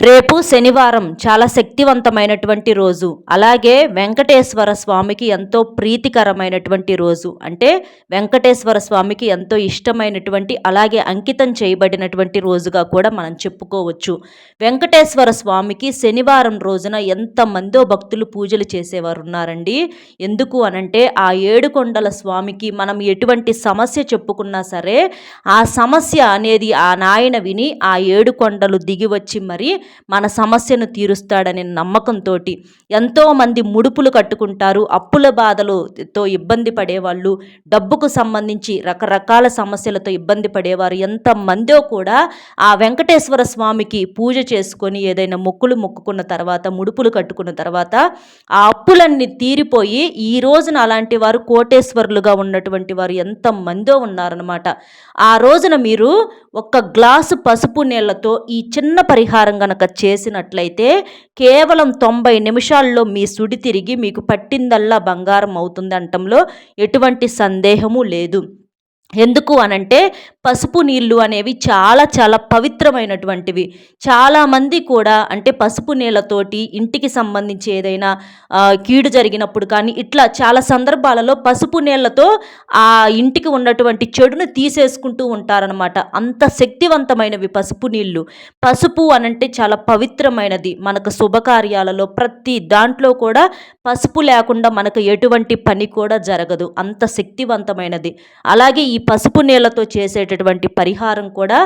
రేపు శనివారం చాలా శక్తివంతమైనటువంటి రోజు. అలాగే వెంకటేశ్వర స్వామికి ఎంతో ప్రీతికరమైనటువంటి రోజు. అంటే వెంకటేశ్వర స్వామికి ఎంతో ఇష్టమైనటువంటి అలాగే అంకితం చేయబడినటువంటి రోజుగా కూడా మనం చెప్పుకోవచ్చు. వెంకటేశ్వర స్వామికి శనివారం రోజున ఎంతమందో భక్తులు పూజలు చేసేవారు ఉన్నారండి ఎందుకు అనంటే ఆ ఏడుకొండల స్వామికి మనం ఎటువంటి సమస్య చెప్పుకున్నా సరే ఆ సమస్య అనేది ఆ నాయన విని ఆ ఏడుకొండలు దిగి వచ్చి మరి మన సమస్యను తీరుస్తాడనే నమ్మకంతో ఎంతోమంది ముడుపులు కట్టుకుంటారు అప్పుల బాధలతో ఇబ్బంది పడేవాళ్ళు డబ్బుకు సంబంధించి రకరకాల సమస్యలతో ఇబ్బంది పడేవారు ఎంతమందో కూడా ఆ వెంకటేశ్వర స్వామికి పూజ చేసుకొని ఏదైనా మొక్కులు మొక్కుకున్న తర్వాత ముడుపులు కట్టుకున్న తర్వాత ఆ అప్పులన్నీ తీరిపోయి ఈ రోజున అలాంటి వారు కోటేశ్వరులుగా ఉన్నటువంటి వారు ఎంతమందో ఉన్నారనమాట ఆ రోజున మీరు ఒక్క గ్లాసు పసుపు నీళ్ళతో ఈ చిన్న పరిహారం గనక కనుక చేసినట్లయితే కేవలం తొంభై నిమిషాల్లో మీ సుడి తిరిగి మీకు పట్టిందల్లా బంగారం అవుతుంది అంటంలో ఎటువంటి సందేహము లేదు. ఎందుకు అనంటే పసుపు నీళ్ళు అనేవి చాలా చాలా పవిత్రమైనటువంటివి. చాలామంది కూడా అంటే పసుపు నీళ్ళతోటి ఇంటికి సంబంధించి ఏదైనా కీడు జరిగినప్పుడు కానీ ఇట్లా చాలా సందర్భాలలో పసుపు నీళ్ళతో ఆ ఇంటికి ఉన్నటువంటి చెడును తీసేసుకుంటూ ఉంటారనమాట అంత శక్తివంతమైనవి పసుపు నీళ్ళు పసుపు అనంటే చాలా పవిత్రమైనది. మనకు శుభకార్యాలలో ప్రతి దాంట్లో కూడా పసుపు లేకుండా మనకు ఎటువంటి పని కూడా జరగదు. అంత శక్తివంతమైనది. అలాగే ఈ పసుపు నీళ్ళతో చేసేటటువంటి పరిహారం కూడా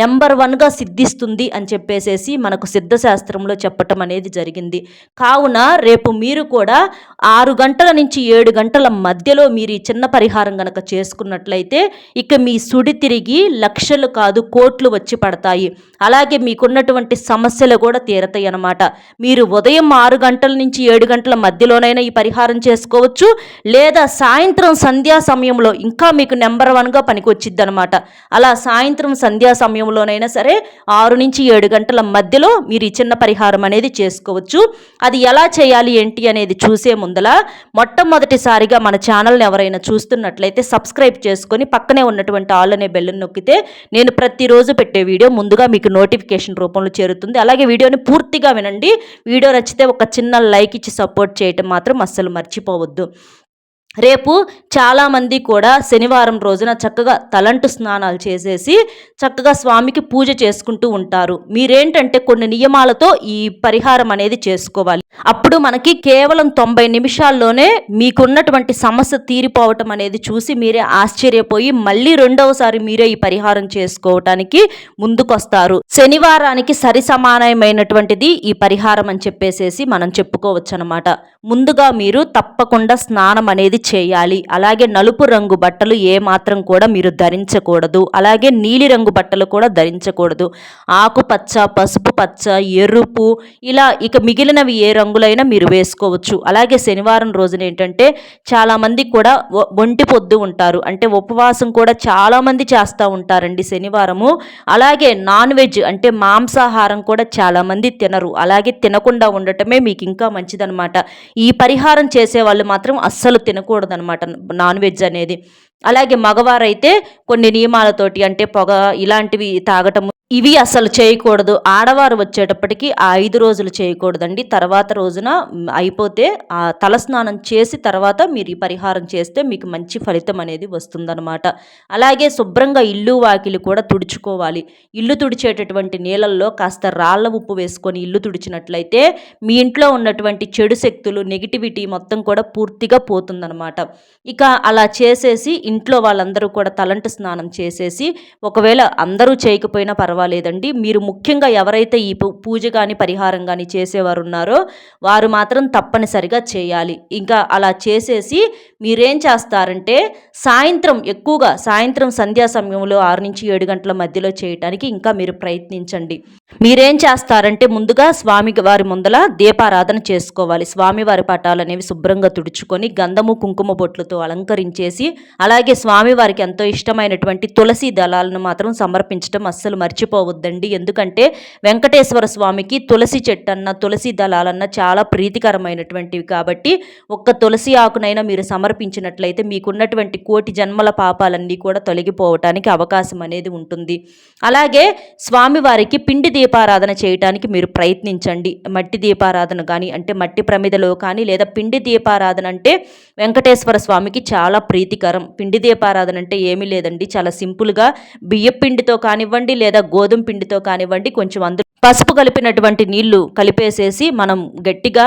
నెంబర్ వన్గా సిద్ధిస్తుంది అని చెప్పేసేసి మనకు సిద్ధశాస్త్రంలో చెప్పటం అనేది జరిగింది. కావున రేపు మీరు కూడా ఆరు గంటల నుంచి ఏడు గంటల మధ్యలో మీరు ఈ చిన్న పరిహారం కనుక చేసుకున్నట్లయితే ఇక మీ సుడి తిరిగి లక్షలు కాదు కోట్లు వచ్చి పడతాయి. అలాగే మీకున్నటువంటి సమస్యలు కూడా తీరతాయి అన్నమాట. మీరు ఉదయం ఆరు గంటల నుంచి ఏడు గంటల మధ్యలోనైనా ఈ పరిహారం చేసుకోవచ్చు. లేదా సాయంత్రం సంధ్యా సమయంలో ఇంకా మీకు నెంబర్ వన్గా పనికొచ్చిద్ది అనమాట అలా సాయంత్రం సంధ్యా సమయంలోనైనా సరే ఆరు నుంచి ఏడు గంటల మధ్యలో మీరు ఈ చిన్న పరిహారం అనేది చేసుకోవచ్చు. అది ఎలా చేయాలి ఏంటి అనేది చూసే ముందల మొట్టమొదటిసారిగా మన ఛానల్ని ఎవరైనా చూస్తున్నట్లయితే సబ్స్క్రైబ్ చేసుకొని పక్కనే ఉన్నటువంటి ఆల్ అనే బెల్లును నొక్కితే నేను ప్రతిరోజు పెట్టే వీడియో ముందుగా మీకు నోటిఫికేషన్ రూపంలో చేరుతుంది. అలాగే వీడియోని పూర్తిగా వినండి. వీడియో నచ్చితే ఒక చిన్న లైక్ ఇచ్చి సపోర్ట్ చేయటం మాత్రం అస్సలు మర్చిపోవద్దు. రేపు చాలామంది కూడా శనివారం రోజున చక్కగా తలంటు స్నానాలు చేసేసి చక్కగా స్వామికి పూజ చేసుకుంటూ ఉంటారు. మీరేంటంటే కొన్ని నియమాలతో ఈ పరిహారం అనేది చేసుకోవాలి. అప్పుడు మనకి కేవలం తొంభై నిమిషాల్లోనే మీకున్నటువంటి సమస్య తీరిపోవటం అనేది చూసి మీరే ఆశ్చర్యపోయి మళ్ళీ రెండవసారి మీరే ఈ పరిహారం చేసుకోవటానికి ముందుకొస్తారు. శనివారానికి సరి సమానమైనటువంటిది ఈ పరిహారం అని చెప్పేసేసి మనం చెప్పుకోవచ్చు అనమాట ముందుగా మీరు తప్పకుండా స్నానం అనేది చేయాలి. అలాగే నలుపు రంగు బట్టలు ఏ మాత్రం కూడా మీరు ధరించకూడదు. అలాగే నీలిరంగు బట్టలు కూడా ధరించకూడదు. ఆకుపచ్చ పసుపు పచ్చ ఎరుపు ఇలా ఇక మిగిలినవి ఏ రంగులైనా మీరు వేసుకోవచ్చు. అలాగే శనివారం రోజున ఏంటంటే చాలామంది కూడా ఒంటి పొద్దు ఉంటారు. అంటే ఉపవాసం కూడా చాలామంది చేస్తూ ఉంటారండి శనివారము. అలాగే నాన్ వెజ్ అంటే మాంసాహారం కూడా చాలామంది తినరు. అలాగే తినకుండా ఉండటమే మీకు ఇంకా మంచిదనమాట ఈ పరిహారం చేసే వాళ్ళు మాత్రం అస్సలు తినకూడదు. అనమాట నాన్ వెజ్ అనేది. అలాగే మగవారైతే కొన్ని నియమాలతోటి అంటే పొగ ఇలాంటివి తాగటము ఇవి అసలు చేయకూడదు. ఆడవారు వచ్చేటప్పటికి ఆ ఐదు రోజులు చేయకూడదండి. తర్వాత రోజున అయిపోతే ఆ తలస్నానం చేసి తర్వాత మీరు ఈ పరిహారం చేస్తే మీకు మంచి ఫలితం అనేది వస్తుందన్నమాట. అలాగే శుభ్రంగా ఇల్లు వాకిలి కూడా తుడుచుకోవాలి. ఇల్లు తుడిచేటటువంటి నీళ్ళల్లో కాస్త రాళ్ళ ఉప్పు వేసుకొని ఇల్లు తుడిచినట్లయితే మీ ఇంట్లో ఉన్నటువంటి చెడు శక్తులు నెగిటివిటీ మొత్తం కూడా పూర్తిగా పోతుందన్నమాట. ఇక అలా చేసేసి ఇంట్లో వాళ్ళందరూ కూడా తలంటు స్నానం చేసేసి ఒకవేళ అందరూ చేయకపోయినా పర్వాలేదు. పర్వాలేదండి. మీరు ముఖ్యంగా ఎవరైతే ఈ పూజ కానీ పరిహారం కానీ చేసేవారు ఉన్నారో వారు మాత్రం తప్పనిసరిగా చేయాలి. ఇంకా అలా చేసేసి మీరేం చేస్తారంటే సాయంత్రం ఎక్కువగా సాయంత్రం సంధ్యా సమయంలో ఆరు నుంచి ఏడు గంటల మధ్యలో చేయటానికి ఇంకా మీరు ప్రయత్నించండి. మీరేం చేస్తారంటే ముందుగా స్వామి వారి ముందల దీపారాధన చేసుకోవాలి. స్వామివారి పటాలు అనేవి శుభ్రంగా తుడుచుకొని గంధము కుంకుమ బొట్లతో అలంకరించేసి అలాగే స్వామివారికి ఎంతో ఇష్టమైనటువంటి తులసి దళాలను మాత్రం సమర్పించడం అస్సలు మర్చి మర్చిపోవద్దండి ఎందుకంటే వెంకటేశ్వర స్వామికి తులసి చెట్టు అన్న తులసి దళాలన్న చాలా ప్రీతికరమైనటువంటివి. కాబట్టి ఒక్క తులసి ఆకునైనా మీరు సమర్పించినట్లయితే మీకున్నటువంటి కోటి జన్మల పాపాలన్నీ కూడా తొలగిపోవటానికి అవకాశం అనేది ఉంటుంది. అలాగే స్వామివారికి పిండి దీపారాధన చేయటానికి మీరు ప్రయత్నించండి. మట్టి దీపారాధన కానీ అంటే మట్టి ప్రమిదలో కానీ లేదా పిండి దీపారాధన అంటే వెంకటేశ్వర స్వామికి చాలా ప్రీతికరం. పిండి దీపారాధన అంటే ఏమీ లేదండి. చాలా సింపుల్గా బియ్య పిండితో కానివ్వండి లేదా గోధుమ పిండితో కానివ్వండి కొంచెం అందులో పసుపు కలిపినటువంటి నీళ్ళు కలిపేసేసి మనం గట్టిగా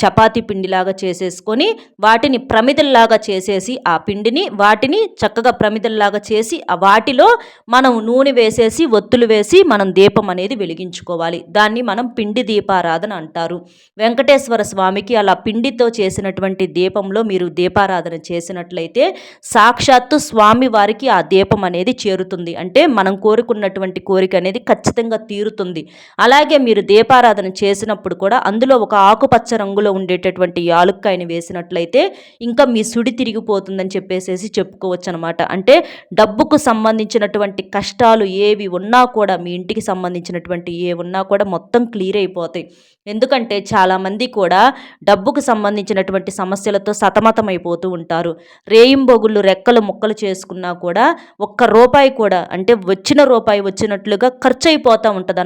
చపాతీ పిండిలాగా చేసేసుకొని వాటిని ప్రమిదల్లాగా చేసేసి ఆ పిండిని వాటిని చక్కగా ప్రమిదల్లాగా చేసి ఆ వాటిలో మనం నూనె వేసేసి ఒత్తులు వేసి మనం దీపం అనేది వెలిగించుకోవాలి. దాన్ని మనం పిండి దీపారాధన అంటారు. వెంకటేశ్వర స్వామికి అలా పిండితో చేసినటువంటి దీపంలో మీరు దీపారాధన చేసినట్లయితే సాక్షాత్తు స్వామి వారికి ఆ దీపం అనేది చేరుతుంది. అంటే మనం కోరుకున్నటువంటి కోరిక అనేది ఖచ్చితంగా తీరుతుంది. అలాగే మీరు దీపారాధన చేసినప్పుడు కూడా అందులో ఒక ఆకుపచ్చ రంగులో ఉండేటటువంటి యాలుక్కాయని వేసినట్లయితే ఇంకా మీ సుడి తిరిగిపోతుందని చెప్పేసేసి చెప్పుకోవచ్చు అనమాట అంటే డబ్బుకు సంబంధించినటువంటి కష్టాలు ఏవి ఉన్నా కూడా మీ ఇంటికి సంబంధించినటువంటి ఏ ఉన్నా కూడా మొత్తం క్లియర్ అయిపోతాయి. ఎందుకంటే చాలామంది కూడా డబ్బుకు సంబంధించినటువంటి సమస్యలతో సతమతమైపోతూ ఉంటారు. రేయింబొగుళ్ళు రెక్కలు ముక్కలు చేసుకున్నా కూడా ఒక్క రూపాయి కూడా అంటే వచ్చిన రూపాయి వచ్చినట్లుగా ఖర్చు అయిపోతూ ఉంటుంది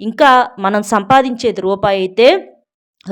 ఇంకా మనం సంపాదించేది రూపాయి అయితే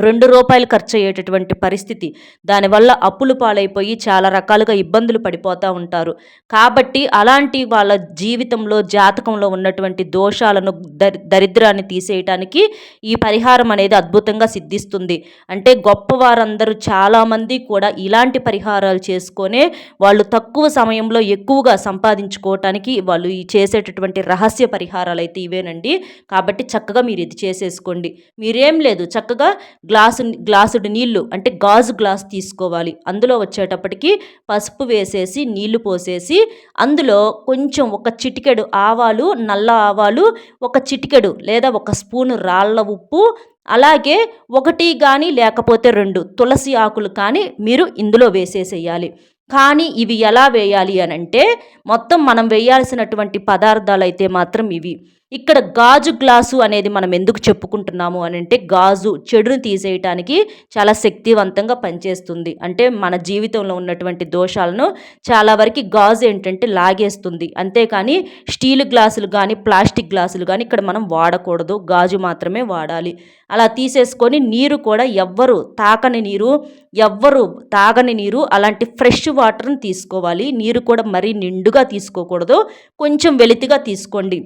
రెండు రూపాయలు ఖర్చు అయ్యేటటువంటి పరిస్థితి. దానివల్ల అప్పులు పాలైపోయి చాలా రకాలుగా ఇబ్బందులు పడిపోతూ ఉంటారు. కాబట్టి అలాంటి వాళ్ళ జీవితంలో జాతకంలో ఉన్నటువంటి దోషాలను దరి దరిద్రాన్ని తీసేయటానికి ఈ పరిహారం అనేది అద్భుతంగా సిద్ధిస్తుంది. అంటే గొప్పవారందరూ చాలామంది కూడా ఇలాంటి పరిహారాలు చేసుకొనే వాళ్ళు తక్కువ సమయంలో ఎక్కువగా సంపాదించుకోవటానికి వాళ్ళు ఈ చేసేటటువంటి రహస్య పరిహారాలు అయితే ఇవేనండి. కాబట్టి చక్కగా మీరు ఇది చేసేసుకోండి. మీరేం లేదు చక్కగా గ్లాసు గ్లాసుడు నీళ్ళు అంటే గాజు గ్లాస్ తీసుకోవాలి. అందులో వచ్చేటప్పటికి పసుపు వేసేసి నీళ్ళు పోసేసి అందులో కొంచెం ఒక చిటికెడు ఆవాలు నల్ల ఆవాలు ఒక చిటికెడు లేదా ఒక స్పూను రాళ్ళ ఉప్పు అలాగే ఒకటి కానీ లేకపోతే రెండు తులసి ఆకులు కానీ మీరు ఇందులో వేసేసేయాలి. కానీ ఇవి ఎలా వేయాలి అని అంటే మొత్తం మనం వేయాల్సినటువంటి పదార్థాలు అయితే మాత్రం ఇవి. ఇక్కడ గాజు గ్లాసు అనేది మనం ఎందుకు చెప్పుకుంటున్నాము అని అంటే గాజు చెడును తీసేయటానికి చాలా శక్తివంతంగా పనిచేస్తుంది. అంటే మన జీవితంలో ఉన్నటువంటి దోషాలను చాలా వరకు గాజు ఏంటంటే లాగేస్తుంది. అంతేకాని స్టీల్ గ్లాసులు కానీ ప్లాస్టిక్ గ్లాసులు కానీ ఇక్కడ మనం వాడకూడదు. గాజు మాత్రమే వాడాలి. అలా తీసేసుకొని నీరు కూడా ఎవ్వరు తాకని నీరు ఎవ్వరు తాగని నీరు అలాంటి ఫ్రెష్ వాటర్ని తీసుకోవాలి. నీరు కూడా మరీ నిండుగా తీసుకోకూడదు. కొంచెం వెలితిగా తీసుకోండి.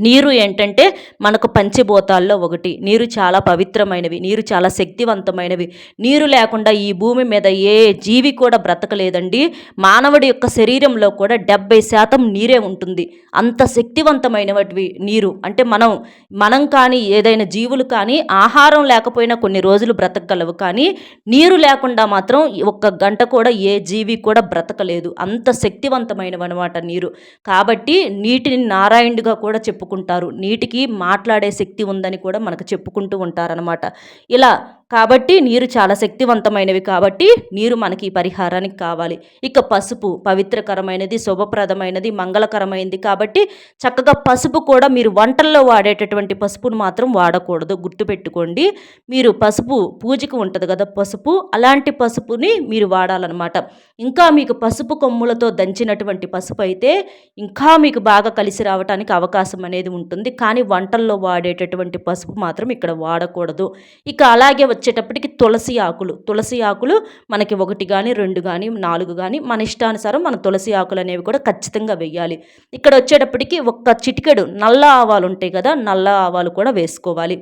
నీరు ఏంటంటే మనకు పంచభూతాల్లో ఒకటి. నీరు చాలా పవిత్రమైనవి నీరు చాలా శక్తివంతమైనవి. నీరు లేకుండా ఈ భూమి మీద ఏ జీవి కూడా బ్రతకలేదండి. మానవుడి యొక్క శరీరంలో కూడా డెబ్బై శాతం నీరే ఉంటుంది. అంత శక్తివంతమైనవి నీరు. అంటే మనం మనం కానీ ఏదైనా జీవులు కానీ ఆహారం లేకపోయినా కొన్ని రోజులు బ్రతకగలవు. కానీ నీరు లేకుండా మాత్రం ఒక్క గంట కూడా ఏ జీవి కూడా బ్రతకలేదు. అంత శక్తివంతమైనవి అనమాట నీరు. కాబట్టి నీటిని నారాయణుడిగా కూడా చెప్పు చెప్పుకుంటారు. నీటికి మాట్లాడే శక్తి ఉందని కూడా మనకు చెప్పుకుంటూ ఉంటారనమాట ఇలా కాబట్టి నీరు చాలా శక్తివంతమైనవి కాబట్టి నీరు మనకి పరిహారానికి కావాలి. ఇక పసుపు పవిత్రకరమైనది శుభప్రదమైనది మంగళకరమైనది కాబట్టి చక్కగా పసుపు కూడా మీరు వంటల్లో వాడేటటువంటి పసుపును మాత్రం వాడకూడదు. గుర్తుపెట్టుకోండి. మీరు పసుపు పూజకు ఉంటుంది కదా పసుపు అలాంటి పసుపుని మీరు వాడాలన్నమాట. ఇంకా మీకు పసుపు కొమ్ములతో దంచినటువంటి పసుపు అయితే ఇంకా మీకు బాగా కలిసి రావడానికి అవకాశం అనేది ఉంటుంది. కానీ వంటల్లో వాడేటటువంటి పసుపు మాత్రం ఇక్కడ వాడకూడదు. ఇక అలాగే వచ్చేటప్పటికి తులసి ఆకులు. తులసి ఆకులు మనకి ఒకటి కానీ రెండు కానీ నాలుగు కానీ మన ఇష్టానుసారం మన తులసి ఆకులు అనేవి కూడా ఖచ్చితంగా వెయ్యాలి ఇక్కడ వచ్చేటప్పటికి ఒక్క చిటికెడు నల్ల ఆవాలు ఉంటాయి కదా నల్ల ఆవాలు కూడా వేసుకోవాలి.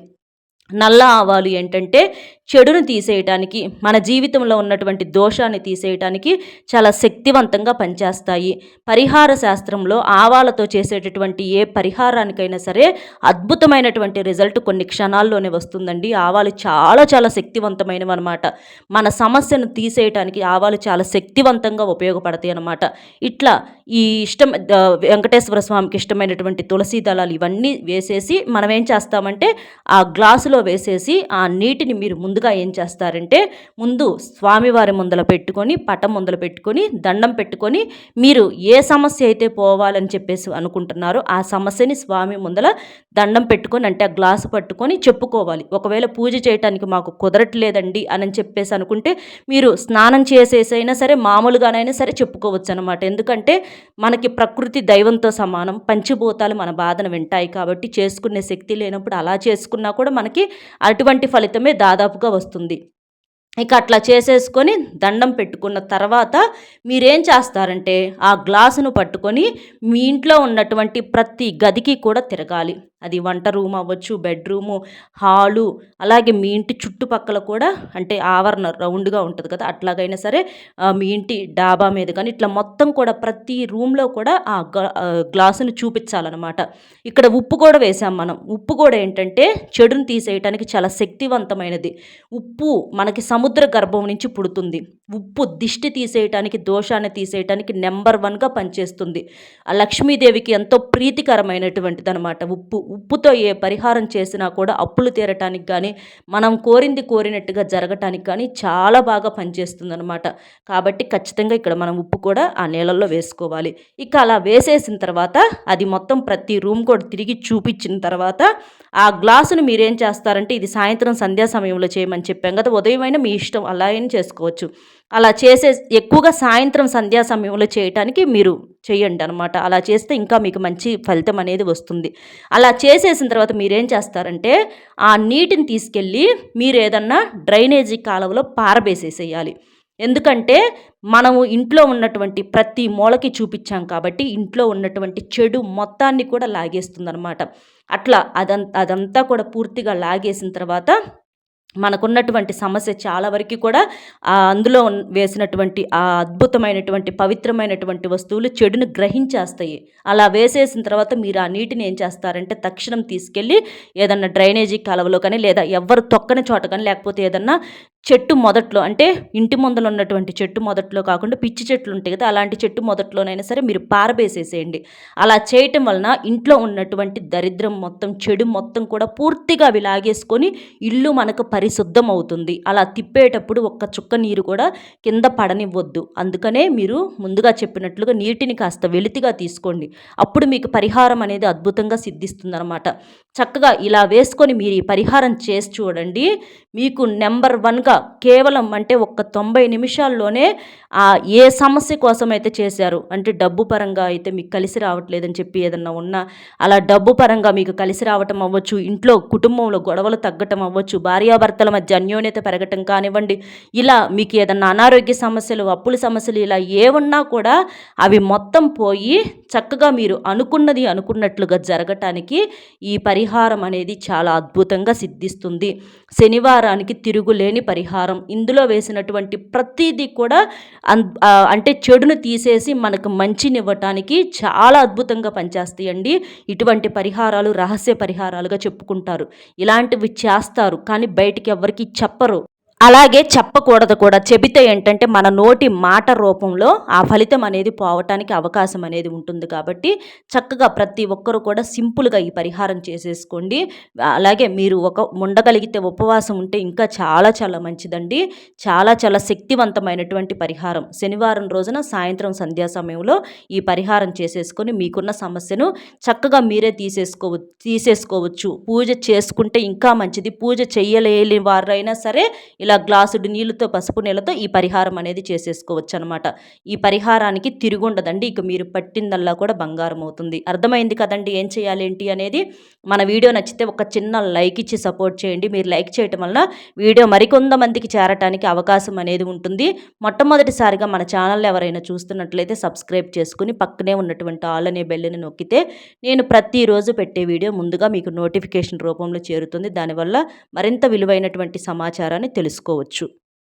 నల్ల ఆవాలు ఏంటంటే చెడును తీసేయటానికి మన జీవితంలో ఉన్నటువంటి దోషాన్ని తీసేయటానికి చాలా శక్తివంతంగా పనిచేస్తాయి. పరిహార శాస్త్రంలో ఆవాలతో చేసేటటువంటి ఏ పరిహారానికైనా సరే అద్భుతమైనటువంటి రిజల్ట్ కొన్ని క్షణాల్లోనే వస్తుందండి. ఆవాలు చాలా చాలా శక్తివంతమైనవి అనమాట మన సమస్యను తీసేయటానికి ఆవాలు చాలా శక్తివంతంగా ఉపయోగపడతాయి అనమాట ఇట్లా ఈ ఇష్టం వెంకటేశ్వర స్వామికి ఇష్టమైనటువంటి తులసి దళాలు ఇవన్నీ వేసేసి మనం ఏం చేస్తామంటే ఆ గ్లాసులో వేసేసి ఆ నీటిని మీరు ముందు ముందుగా ఏం చేస్తారంటే ముందు స్వామివారి ముందల పెట్టుకొని పటం ముందల పెట్టుకొని దండం పెట్టుకొని మీరు ఏ సమస్య అయితే పోవాలని చెప్పేసి అనుకుంటున్నారో ఆ సమస్యని స్వామి ముందల దండం పెట్టుకొని అంటే ఆ గ్లాసు పట్టుకొని చెప్పుకోవాలి. ఒకవేళ పూజ చేయటానికి మాకు కుదరట్లేదండి అని చెప్పేసి అనుకుంటే మీరు స్నానం చేసేసైనా సరే మామూలుగానైనా సరే చెప్పుకోవచ్చు అనమాట ఎందుకంటే మనకి ప్రకృతి దైవంతో సమానం పంచభూతాలు మన బాధను వింటాయి కాబట్టి చేసుకునే శక్తి లేనప్పుడు అలా చేసుకున్నా కూడా మనకి అటువంటి ఫలితమే దాదాపుగా వస్తుంది. ఇక అట్లా చేసేసుకొని దండం పెట్టుకున్న తర్వాత మీరేం చేస్తారంటే ఆ గ్లాసును పట్టుకొని మీ ఇంట్లో ఉన్నటువంటి ప్రతి గదికి కూడా తిరగాలి. అది వంట రూమ్ అవ్వచ్చు బెడ్రూము హాలు అలాగే మీ ఇంటి చుట్టుపక్కల కూడా అంటే ఆవరణ రౌండ్గా ఉంటుంది కదా అట్లాగైనా సరే మీ ఇంటి డాబా మీద కానీ ఇట్లా మొత్తం కూడా ప్రతి రూమ్లో కూడా ఆ గ్లాసును చూపించాలన్నమాట. ఇక్కడ ఉప్పు కూడా వేసాం మనం. ఉప్పు కూడా ఏంటంటే చెడును తీసేయటానికి చాలా శక్తివంతమైనది. ఉప్పు మనకి సముద్ర గర్భం నుంచి పుడుతుంది. ఉప్పు దిష్టి తీసేయటానికి దోషాన్ని తీసేయటానికి నెంబర్ వన్గా పనిచేస్తుంది. ఆ లక్ష్మీదేవికి ఎంతో ప్రీతికరమైనటువంటిది అనమాట ఉప్పు ఉప్పుతో ఏ పరిహారం చేసినా కూడా అప్పులు తీరటానికి కానీ మనం కోరింది కోరినట్టుగా జరగటానికి కానీ చాలా బాగా పనిచేస్తుంది అనమాట కాబట్టి ఖచ్చితంగా ఇక్కడ మనం ఉప్పు కూడా ఆ నీళ్ళల్లో వేసుకోవాలి. ఇక అలా వేసేసిన తర్వాత అది మొత్తం ప్రతి రూమ్ కూడా తిరిగి చూపించిన తర్వాత ఆ గ్లాసును మీరేం చేస్తారంటే ఇది సాయంత్రం సంధ్యా సమయంలో చేయమని చెప్పాం కదా ఉదయమైన మీ ఇష్టం అలా అయినా చేసుకోవచ్చు. అలా చేసే ఎక్కువగా సాయంత్రం సంధ్యా సమయంలో చేయటానికి మీరు చేయండి అనమాట అలా చేస్తే ఇంకా మీకు మంచి ఫలితం అనేది వస్తుంది. అలా చేసేసిన తర్వాత మీరేం చేస్తారంటే ఆ నీటిని తీసుకెళ్ళి మీరు ఏదన్నా డ్రైనేజీ కాలువలో పారబేసేసేయాలి. ఎందుకంటే మనము ఇంట్లో ఉన్నటువంటి ప్రతి మూలకి చూపించాం కాబట్టి ఇంట్లో ఉన్నటువంటి చెడు మొత్తాన్ని కూడా లాగేస్తుంది అనమాట అట్లా అదంతా అదంతా కూడా పూర్తిగా లాగేసిన తర్వాత మనకున్నటువంటి సమస్య చాలా వరకు కూడా అందులో వేసినటువంటి ఆ అద్భుతమైనటువంటి పవిత్రమైనటువంటి వస్తువులు చెడును గ్రహించేస్తాయి. అలా వేసేసిన తర్వాత మీరు ఆ నీటిని ఏం చేస్తారంటే తక్షణం తీసుకెళ్ళి ఏదన్నా డ్రైనేజీ కాలువలో కానీ లేదా ఎవరు తొక్కని చోట కానీ లేకపోతే ఏదన్నా చెట్టు మొదట్లో అంటే ఇంటి ముందర ఉన్నటువంటి చెట్టు మొదట్లో కాకుండా పిచ్చి చెట్లు ఉంటాయి కదా అలాంటి చెట్టు మొదట్లోనైనా సరే మీరు పారబేసేసేయండి. అలా చేయటం వలన ఇంట్లో ఉన్నటువంటి దరిద్రం మొత్తం చెడు మొత్తం కూడా పూర్తిగా అవి లాగేసుకొని ఇల్లు మనకు పరి అవుతుంది అలా తిప్పేటప్పుడు ఒక్క చుక్క నీరు కూడా కింద పడనివ్వద్దు. అందుకనే మీరు ముందుగా చెప్పినట్లుగా నీటిని కాస్త వెలితిగా తీసుకోండి. అప్పుడు మీకు పరిహారం అనేది అద్భుతంగా సిద్ధిస్తుందన్నమాట. చక్కగా ఇలా వేసుకొని మీరు ఈ పరిహారం చేసి చూడండి. మీకు నెంబర్ వన్గా కేవలం అంటే ఒక్క తొంభై నిమిషాల్లోనే ఏ సమస్య కోసం అయితే చేశారు అంటే డబ్బు పరంగా అయితే మీకు కలిసి రావట్లేదని చెప్పి ఏదన్నా ఉన్నా అలా డబ్బు పరంగా మీకు కలిసి రావటం అవ్వచ్చు ఇంట్లో కుటుంబంలో గొడవలు తగ్గటం అవ్వచ్చు భార్యాభర్తల మధ్య అన్యోన్యత పెరగటం కానివ్వండి ఇలా మీకు ఏదన్నా అనారోగ్య సమస్యలు అప్పుల సమస్యలు ఇలా ఏమున్నా కూడా అవి మొత్తం పోయి చక్కగా మీరు అనుకున్నది అనుకున్నట్లుగా జరగటానికి ఈ పరిహారం అనేది చాలా అద్భుతంగా సిద్ధిస్తుంది. శనివారానికి తిరుగులేని పరిహారం. ఇందులో వేసినటువంటి ప్రతిదీ కూడా అంటే చెడును తీసేసి మనకు మంచినివ్వటానికి చాలా అద్భుతంగా పనిచేస్తాయండి. ఇటువంటి పరిహారాలు రహస్య పరిహారాలుగా చెప్పుకుంటారు. ఇలాంటివి చేస్తారు. కానీ బయట బయటికి ఎవరికి చెప్పరు. అలాగే చెప్పకూడదు కూడా. చెబితే ఏంటంటే మన నోటి మాట రూపంలో ఆ ఫలితం అనేది పోవటానికి అవకాశం అనేది ఉంటుంది కాబట్టి చక్కగా ప్రతి ఒక్కరు కూడా సింపుల్గా ఈ పరిహారం చేసేసుకోండి. అలాగే మీరు ఒక ఉండగలిగితే ఉపవాసం ఉంటే ఇంకా చాలా చాలా మంచిదండి. చాలా చాలా శక్తివంతమైనటువంటి పరిహారం. శనివారం రోజున సాయంత్రం సంధ్యా సమయంలో ఈ పరిహారం చేసేసుకొని మీకున్న సమస్యను చక్కగా మీరే తీసేసుకోవ తీసేసుకోవచ్చు. పూజ చేసుకుంటే ఇంకా మంచిది. పూజ చేయలేని వారైనా సరే ఇలా గ్లాసుడు నీళ్ళతో పసుపు నీళ్ళతో ఈ పరిహారం అనేది చేసేసుకోవచ్చు అనమాట ఈ పరిహారానికి తిరుగుండదండి. ఇక మీరు పట్టిందల్లా కూడా బంగారం అవుతుంది. అర్థమైంది కదండి ఏం చేయాలి ఏంటి అనేది? మన వీడియో నచ్చితే ఒక చిన్న లైక్ ఇచ్చి సపోర్ట్ చేయండి. మీరు లైక్ చేయటం వల్ల వీడియో మరికొంతమందికి చేరటానికి అవకాశం అనేది ఉంటుంది. మొట్టమొదటిసారిగా మన ఛానల్ ఎవరైనా చూస్తున్నట్లయితే సబ్స్క్రైబ్ చేసుకుని పక్కనే ఉన్నటువంటి ఆల్ అనే బెల్లని నొక్కితే నేను ప్రతిరోజు పెట్టే వీడియో ముందుగా మీకు నోటిఫికేషన్ రూపంలో చేరుతుంది. దానివల్ల మరింత విలువైనటువంటి సమాచారాన్ని తెలుసు తెలుసుకోవచ్చు